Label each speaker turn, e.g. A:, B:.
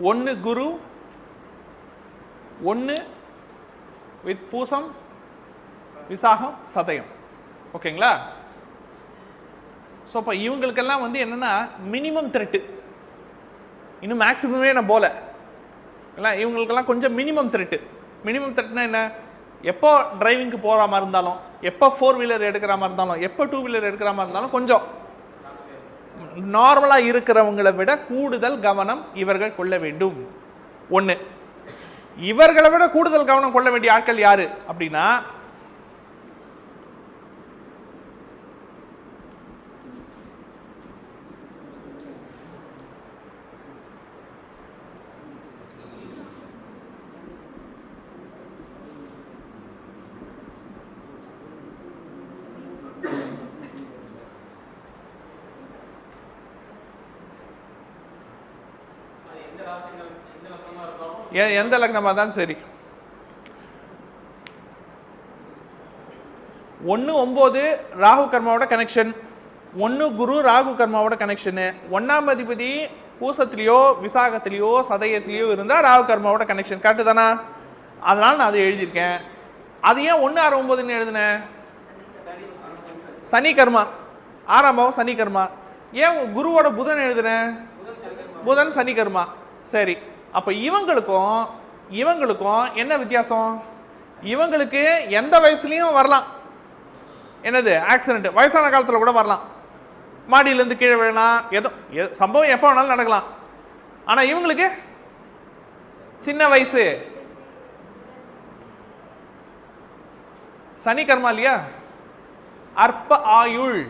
A: ஒன்று குரு ஒன்று வித் பூசம் விசாகம் சதயம். ஓகேங்களா? ஸோ இப்போ இவங்களுக்கெல்லாம் வந்து என்னென்னா மினிமம் த்ரெட்டு. இன்னும் மேக்ஸிமமே நான் போல. இல்லை இவங்களுக்கெல்லாம் கொஞ்சம் மினிமம் த்ரெட்டு. மினிமம் த்ரெட்னா என்ன? எப்போ டிரைவிங்க்கு போகிற மாதிரி இருந்தாலும் எப்போ ஃபோர் வீலர் எடுக்கிற மாதிரி இருந்தாலும் எப்போ டூ வீலர் எடுக்கிற மாதிரி இருந்தாலும் கொஞ்சம். நார்மலாக இருக்கிறவங்களை விட கூடுதல் கவனம் இவர்கள் கொள்ள வேண்டும். ஒன்று இவர்களை விட கூடுதல் கவனம் கொள்ள வேண்டிய ஆட்கள் யார்? அப்படின்னா
B: எந்த எந்த
A: லக்னமாக தான் சரி. ஒன்று ஒம்பது ராகு கர்மாவோட கனெக்ஷன் ஒன்று குரு ராகு கர்மாவோட கனெக்ஷனு ஒன்றாம் அதிபதி பூசத்துலேயோ விசாகத்திலேயோ சதயத்திலேயோ இருந்தால் ராகு கர்மாவோட கனெக்ஷன் கரெக்டு தானா? அதனால் நான் அதை எழுதியிருக்கேன். அது ஏன் ஒன்று ஆறு ஒம்பதுன்னு எழுதினேன் சனி கர்மா. ஆறாம் பாவம் சனி கர்மா. ஏன் குருவோட புதன் எழுதுனேன் புதன் சனி கர்மா. சரி அப்போ இவங்களுக்கும் இவங்களுக்கும் என்ன வித்தியாசம்? இவங்களுக்கு எந்த வயசுலையும் வரலாம். என்னது ஆக்சிடென்ட் வயசான காலத்தில் கூட வரலாம். மாடியிலேருந்து கீழே விழலாம் ஏதோ சம்பவம் எப்போ வேணாலும் நடக்கலாம். ஆனால் இவங்களுக்கு சின்ன வயசு. சனி கர்மா இல்லையா? அற்ப ஆயுள்.